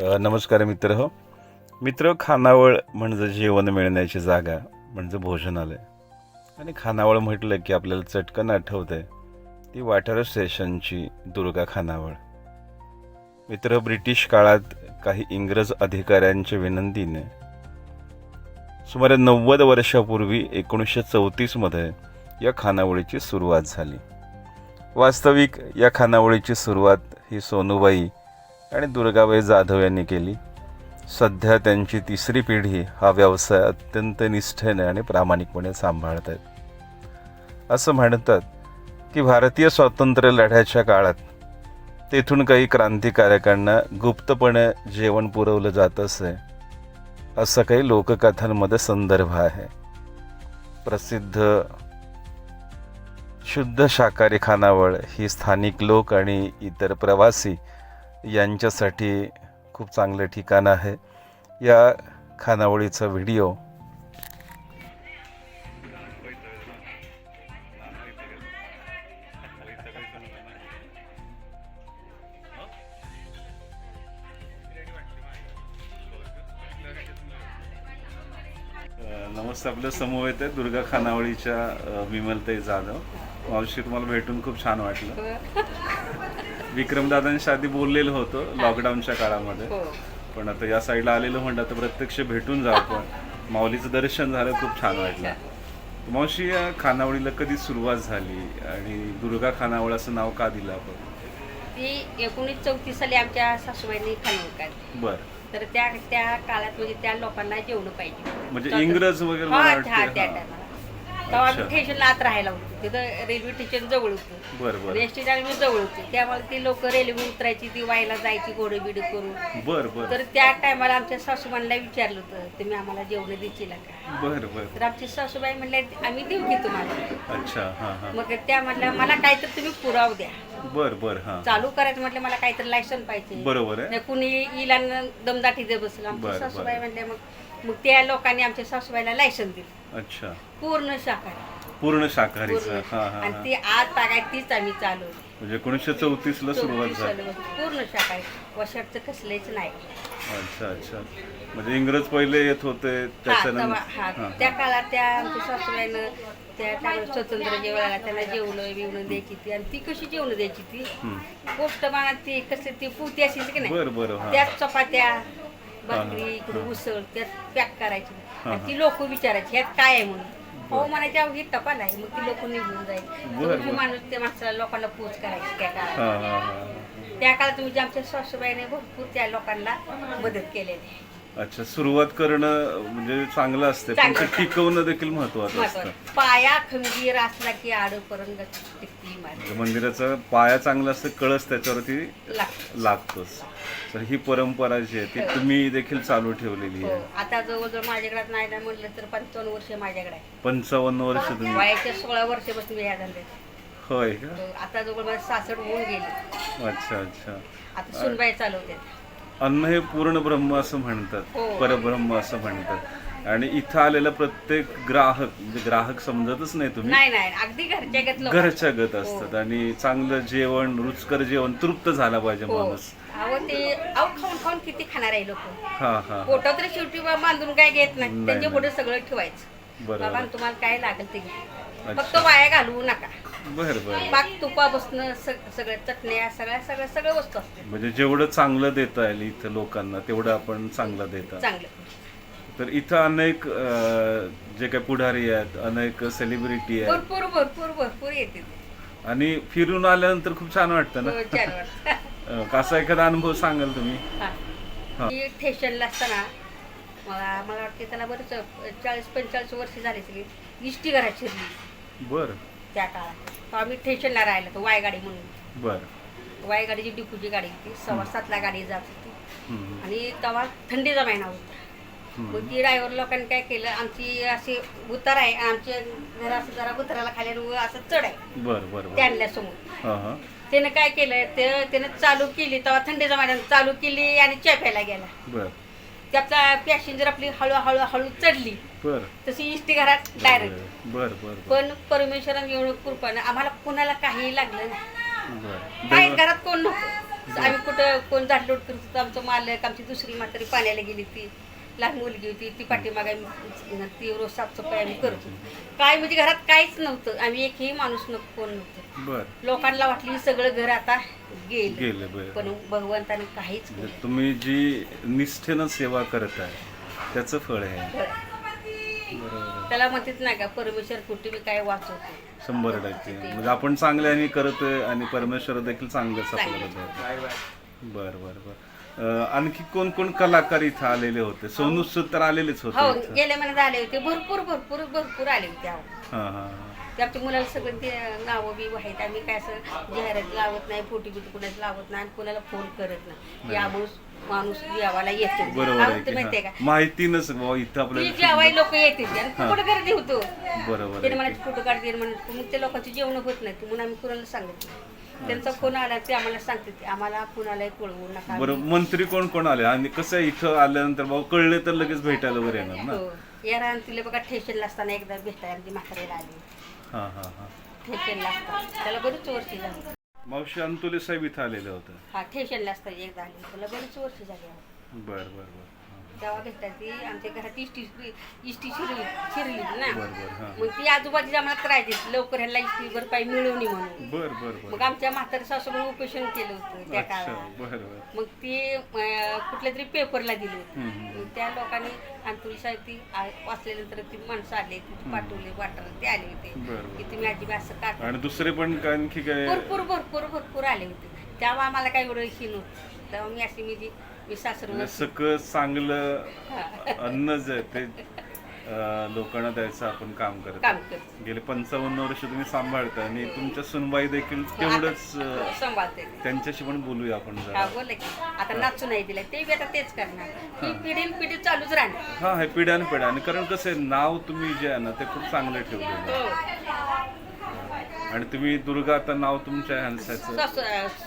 नमस्कार मित्र हो. मित्र खानावळ म्हणजे जेवण मिळण्याची जागा म्हणजे भोजनालय आणि खानावळ म्हटलं की आपल्याला चटकन आठवतंय ती वाटर स्टेशनची दुर्गा खानावळ. मित्र ब्रिटिश काळात काही इंग्रज अधिकाऱ्यांच्या विनंतीने सुमारे नव्वद वर्षापूर्वी एकोणीसशे चौतीसमध्ये या खानावळीची सुरुवात झाली. वास्तविक या खानावळीची सुरुवात ही सोनूबाई आणि दुर्गाबाई जाधव यांनी केली. सध्या त्यांची तिसरी पिढी हा व्यवसाय अत्यंत निष्ठेने आणि प्रामाणिकपणे सांभाळत आहेत असं म्हणतात की भारतीय स्वातंत्र्य लढ्याच्या काळात तेथून काही क्रांतिकारकांना गुप्तपणे जेवण पुरवलं जात असे असं काही लोककथांमध्ये संदर्भ आहे. प्रसिद्ध शुद्ध शाकाहारी खानावळ ही स्थानिक लोक आणि इतर प्रवासी यांच्यासाठी खूप चांगलं ठिकाण आहे. या खानावळीचा व्हिडिओ नमस्ते आपल्या समूह येते दुर्गा खानावळीच्या विमलताई जाधव. मावशी तुम्हाला भेटून खूप छान वाटलं. विक्रमदादांशी आधी बोललेलं होतं लॉकडाऊनच्या काळामध्ये. हो. पण आता या साईडला आलेलं म्हणलं तर प्रत्यक्ष भेटून जाऊ आपण. माऊलीचं दर्शन झालं खूप छान वाटलं. मावशी या खानावळीला कधी सुरुवात झाली आणि दुर्गा खानावळ असं नाव का दिलं आपण? ती एकोणीस चौतीस साली आमच्या सासूबाईंनी खाल्ली काढली. बर. तर त्या त्या काळात म्हणजे त्या लोकांना जेवण पाहिजे. म्हणजे इंग्रज वगैरे हा त्या. टायमाला तेव्हा आम्ही. स्टेशनला आत राहायला होतो. तिथं रेल्वे स्टेशन जवळ होतं. बर बर. एस टी जवळ होती. त्यामुळे ती लोक रेल्वे उतरायची ती वायला जायची घोडे बिडे करून. बर बर. तर त्या टायमाला आमच्या सासूबाईंना विचारलं होतं तुम्ही आम्हाला जेवण देशील का? बर बर. तर आमची सासूबाई म्हणल्या आम्ही देऊ की तुम्हाला. अच्छा हा हा. मग त्या म्हणल्या मला काहीतरी तुम्ही पुराव द्या. बर बर हा. चालू करायचं म्हटलं मला काहीतरी लायसन पाहिजे. बरोबर आहे. नाही कुणी आणि दमदाटी दे बसलं बरं, सासूबाई बरं. म्हणल्या मग मग त्या लोकांनी आमच्या सासूबाईला लायसन दिलं. अच्छा. पूर्ण शाकाहारी. पूर्ण शाकाहारीचं पूर्ण. हा हा आणि हा. ती आज तागाय तीच आम्ही चालू म्हणजे एकोणीसशे चौतीस ला सुरुवात झाली. पूर्ण शाकाहारी. वशाटचं कसलेच नाही. अच्छा अच्छा. म्हणजे इंग्रज पहिले येत होते हा, त्याच्यानंतर हा, हा, त्या हा. काळात त्या आमच्या सासूबाईनं त्या टायमाला स्वतंत्र जेवायला त्यांना जेवण बिवणं द्यायची ती आणि ती कशी जेवण द्यायची ती? हम्म. गोष्ट म्हणा ती कसली ती पुती असायची की नाही? बर बर हा. त्यात चपात्या भाकरी इकडे उसळ त्यात पॅक करायची. आणि ती लोक विचारायची ह्यात काय आहे म्हणून? हो म्हणायचे ही टपाल आहे मग ती लोक निघून जाईल. तुम्ही. माणूस त्या माणसाला लोकांना पोच करायची त्या काळात. त्या काळात म्हणजे आमच्या सासूबाईने भरपूर त्या लोकांना मदत केलेली आहे. अच्छा सुरुवात करणं म्हणजे चांगलं असते पण ते चांगलं. टिकवणं देखील महत्वाचं असतं. महत्वाचं. पाया खंबीर असला की आडपर्यंत टिकती इमारत म्हणजे मंदिराचा पाया चांगला असतं कळस त्याच्यावरती लागतं लागतोच. तर ही परंपरा जी आहे ती तुम्ही देखील चालू ठेवलेली हो. आहे आता जवळजवळ माझ्याकडे नाही ना म्हणलं तर पंचावन्न वर्ष माझ्याकडे आहे. पंचावन्न वर्ष तुम्ही वयाच्या सोळा वर्षापासून मी ह्या धंद्यात होय का? हो, आता जवळ माझं सासड होऊन गेली. अच्छा अच्छा. आता सुनबाई चालवते. अन्न हे पूर्ण ब्रह्म असं म्हणतात हो. परब्रह्म असं म्हणतात. आणि इथं आलेला प्रत्येक ग्राहक म्हणजे ग्राहक समजतच नाही तुम्ही. नाही नाही अगदी घरच्या गत घरच्या गत असतात आणि चांगलं जेवण रुचकर जेवण तृप्त झाला पाहिजे हो. माणूस. अहो ते अहो खाऊन खाऊन किती खाणार आहे लोक? हा हा. पोटात तर शेवटी बा बांधून काय घेत नाही. नाही, त्यांच्या नाही. पुढे सगळं ठेवायचं. बरोबर. तुम्हाला काय लागेल ते घ्या. फक्त वाया घालवू नका. बर बर. पाक तुपापासून सगळ्या चटण्या सगळ्या सगळ्या सगळ्या वस्तू असते. म्हणजे जेवढं चांगलं देता येईल इथं लोकांना तेवढं आपण चांगलं देता. चांगलं. तर इथं अनेक अं, जे काही पुढारी आहेत अनेक सेलिब्रिटी आहेत. भरपूर भरपूर भरपूर येते आणि फिरून आल्यानंतर खूप छान वाटतं ना? हो, छान वाटतं. अं, कसा एखादा अनुभव सांगाल तुम्ही? हा. मी स्टेशनला असताना मला मला वाटते त्यांना बरंच चाळीस पंचेचाळीस वर्ष झाली सगळी. इष्टी घरात शिरली बर. त्या काळात. तेव्हा मी स्टेशनला राहिलो तो वायगाडी म्हणून. बर. वायगाडीची डिपूची गाडी होती सव्वा सातला गाडी जात होती. आणि तेव्हा थंडीचा महिना होता. मग ती ड्रायव्हर लोकांनी काय केलं आमची अशी उतार आहे आमच्या घरा असं जरा उताराला खाली वर असं चढ आहे. बर बर बर. त्यांना समोर. हा हा. त्यानं काय केलं ते त्यानं चालू केली तेव्हा थंडीचा महिना चालू केली आणि च्या प्यायला गेला. बर. त्यातला पॅसेंजर आपली हळूहळू हळू चढली. बर. तशी इष्टी घरात डायरेक्ट बर बर बर पण परमेश्वराने एवढं कृपानं आम्हाला कोणाला काही लागलं नाही. बर. घरात कोण नव्हतं आम्ही कुठं कोण झाडलोट करत होतो? आमचं मालक आमची दुसरी म्हातारी पाण्याला गेली ती लहान मुलगी होती. ती पाठीमागे आम्ही ती रोज साफसफाई आम्ही करत होतो. काय म्हणजे घरात काहीच नव्हतं. आम्ही एकही माणूस न कोण नव्हतं. बर. लोकांना वाटली हे सगळं घर आता गेलं. गेले बर. पण भगवंताने काहीच म्हणजे केलं तुम्ही जी निष्ठेनं सेवा करत आहे त्याचं फळ आहे. त्याला म्हणतात नाही का परमेश्वर कुठे मी काय वाचवतो शंभर टक्के. म्हणजे आपण चांगल्याने करतोय आणि परमेश्वर देखील चांगलंच आपल्याला देतोय. बर बर बर. अं, आणखी कोण कोण कलाकार इथं आलेले होते? सोनू सूद तर आलेलेच हो होते इथं. गेल्या महिन्यात आले होते. भरपूर भरपूर भरपूर आले होते. अहो. हा हा. ते आमच्या मुलाला सगळं ते नावं बी आहेत आम्ही काय असं जाहिरात लावत नाही फोटो बिटो कुणाच लावत नाही आणि कुणाला फोन करत नाही. यामुळे माणूस जेवायला येते. बरोबर आहे की माहितीये हा. का? माहिती नसेल बाबा इथं ती आपल्याला जेवाय लोक येते. फोटो करत होतो? बरोबर त्याने आहे म्हणायचे फोटो काढ दे म्हणत मग त्या लोकांची जेवण होत नाही. म्हणून आम्ही कुणाला सांगत नाही. त्यांचा फोन आला ते आम्हाला सांगते ते आम्हाला कुणाला कळवू नका. बरं मंत्री कोण कोण आले? आणि कसं आहे, इथं आल्यानंतर बाबा कळले तर लगेच भेटायला वगैरे येणार ना? हो. या रान तिला बघा ठेशनला असताना एकदा भेटायला आमची म्हातारीला आली. हा हा हा. ठेशनला त्याला बरीच वर्षी झाली. मावशी अंतुले साहेब इथं आलेले होते. हा ठेशनला असताना एकदा आली. त्याला बरीच वर्षी झाली. बर बर बर. तेव्हा भेटतात ती. आमच्या घरात इष्टी इष्टी शिरली शिरली ना. बर बर हा. मग ती आजूबाजूला आम्हाला करायची लवकर ह्याला इष्टी भरपाई मिळवणी म्हणून. बर बर बर. मग आमच्या म्हातारी सासूकडे उपोषण केलं होतं त्या अच्छा काळात. बर बर. मग ती अं, कुठल्या तरी पेपरला दिली होती. हम्म, हम्म. मग त्या लोकांनी अंतुली साहेब ती आ- वाचल्यानंतर ती माणसं आले ती पाठवले वाटायला ते आले होते. बरं, की. तुम्ही अजिबात असं का आणि दुसरे पण आणखी काय? भरपूर भरपूर भरपूर आले होते. तेव्हा आम्हाला काही एवढं ही नव्हतं. तेव्हा मी अशी म्हणजे सकस चांगलं अन्न जे ते लोकांना द्यायचं आपण काम करतो गेले पंचावन्न वर्ष तुम्ही सांभाळता आणि तुमच्या सुनबाई देखील तेवढंच अं, सांभाळते. त्यांच्याशी पण बोलूया आपण हा आता नाचू नाही दिलं. ते आता तेच करणार. ही पिढी चालूच राहणार. हा हे पिढ्यान पिढ्या आणि कारण कसं आहे नाव तुम्ही जे आहे ना ते खूप चांगलं ठेवलेलं हो. आणि तुम्ही दुर्गा आता नाव तुमच्या ह्यांचं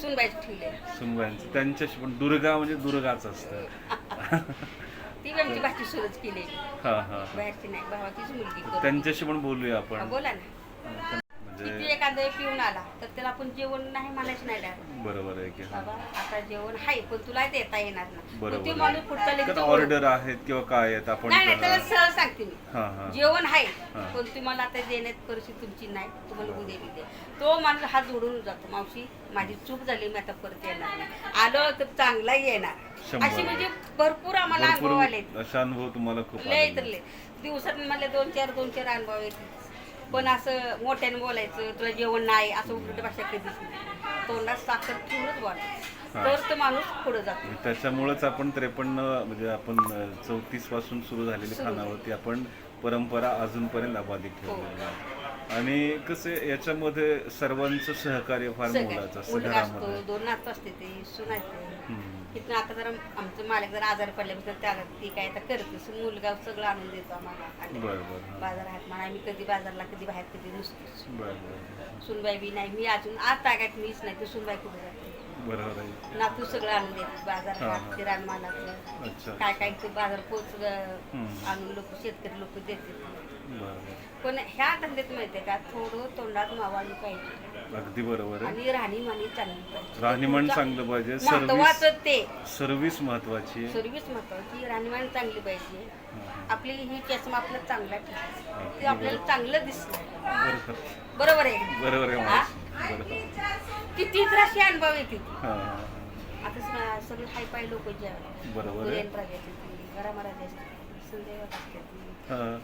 सुनबाई ठेवले सुनबाईंचं त्यांच्याशी पण दुर्गा म्हणजे दुर्गाच असतं. ती बी आमची भाची सुरच केली हा हा. बाहेरची नाही. भावाचीच मुलगी करून. त्यांच्याशी पण बोलूया आपण. बोला ना. किती म्हणजे एखादा पिऊन आला तर त्याला आपण जेवण नाही म्हणायचं नाही. बरोबर आहे की. हा. बाबा आता जेवण आहे पण तुला देता येणार ना. मग बरोबर ते आहे. माणूस पुढचा लगेच जेवण- ऑर्डर आहेत किंवा काय आहेत आपण नाही नाही त्याला सहज सांगते मी. हा हा. जेवण आहे हा. पण तुम्हाला आता देण्यात परिस्थिती तुमची नाही तुम्हाला उद्या द्या. तो माणूस हात जोडून जातो मावशी माझी चूक झाली मी आता परत येणार नाही. आलो तर चांगला येणार. शंभर. अशी म्हणजे भरपूर आम्हाला अनुभव आले भरपूर असे अनुभव तुम्हाला खूप लय आलेले तर लय. दिवसात मला दोन चार दोन चार अनुभव येते पण असं मोठ्याने बोलायचं तुला जेवण नाही असं उलट भाषा कधीच नाही तोंडात साखर ठेवूनच बोलायचं हा. तर तो माणूस पुढे जातो त्याच्यामुळेच आपण त्रेपन्न म्हणजे आपण चौतीसपासून सुरू झालेली. खानावरती आपण परंपरा अजूनपर्यंत अबाधित हो. ठेवलेली आहे आणि कसं याच्यामध्ये सर्वांचं सहकार्य फार मोलाचं दोन नातू असते ते सून इथनं आता जरा आमचं मालक जर आजार पडल्यापासून त्याला ती काय तर करते सून मुलगा सगळं आणून देतो आम्हाला. आणि बरं हा. बाजार हात म्हणा आम्ही कधी बाजारला कधी बाहेर कधी नसतोच. बरं बरं. सुनबाई बी नाही मी अजून आज तागात मीच नाही तर सुनबाई कुठे जाते? बरोबर आहे नातू सगळं आणून देते बाजार हा, हा. किराण अच्छा काय काय ते बाजार पोच हम्म. आणून लोक शेतकरी लोक देते बरं बरं. पण ह्या धंद्यात माहितीये का थोडं तोंडात मावाळी पाहिजे. अगदी बरोबर आहे. आणि राहणीमानी चांगली पाहिजे. राहणीमान चांगलं पाहिजे. सर्व्हिस महत्वाचं ते. सर्व्हिस महत्वाची आहे. सर्व्हिस महत्वाची राहणीमान चांगली पाहिजे. आपली ही चष्मा आपला चांगला ठेवायचा. ते आपल्याला चांगलं दिसलं बरोबर. बरोबर आहे बरोबर आहे? मावशी. बरोबर. किती त्राशी अनुभव येते हा, आता स- सगळे हाय पाय लोक जे बरोबर आहे. कुरियन असते हा.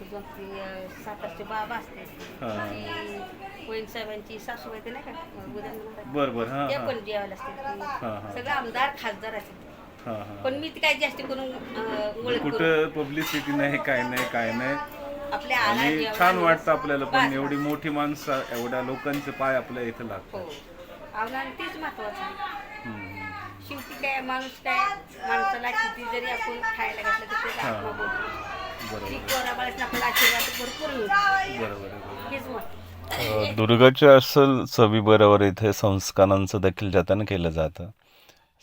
ती बाबा हा. वैन साहेबांची नाही का उद्या हा ते हा पण जेवायला हा, हा. सगळे आमदार खासदार हा हा पण मी काय जास्त करून कुठं पब्लिसिटी नाही काय नाही काय नाही आणि छान वाटतं आपल्याला पण एवढी. मोठी माणसं एवढ्या लोकांचे पाय आपल्या इथं हो लागतात आव्हान तेच महत्वाचं. शेवटी काय माणूस काय माणसाला किती जरी आपण खायला घातलं तर त्याचा. आत्मा बोलतो. बरोबर. ती आशीर्वाद भरपूर मिळतो. हेच दुर्गाच्या असल चवीबरोबर इथे संस्कारांचं देखील जतन केलं जातं.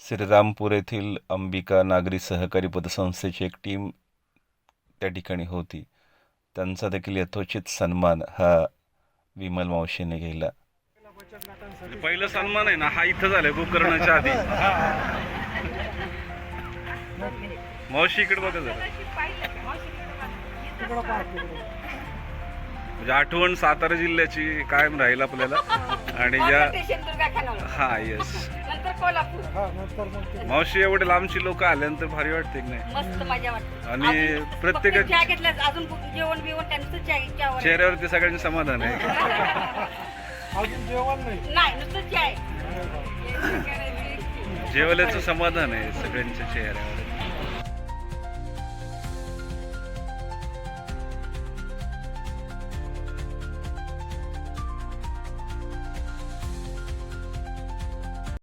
श्रीरामपूर येथील अंबिका नागरी सहकारी पतसंस्थेची एक टीम त्या ठिकाणी होती. त्यांचा देखील यथोचित सन्मान हा विमल मावशीने केला पहिलं सन्मान आहे ना हा इथं झालाय गोकर्णाच्या आधी. मावशी इकडे बघा जरा. म्हणजे आठवण सातारा जिल्ह्याची कायम राहील आपल्याला. आणि खानावळ हा येस नंतर कोल्हापूर. हा नंतर मग ते मावशी एवढे लांबची लोक आल्यानंतर भारी वाटते की नाही? मस्त मजा वाटते. आणि प्रत्येका- अजून जेवण बिवण त्यांचं चेहऱ्यावरती सगळ्यांचे समाधान आहे. अजून जेवण नाही? नुसतं. जेवल्याचं समाधान आहे सगळ्यांच्या चेहऱ्यावर.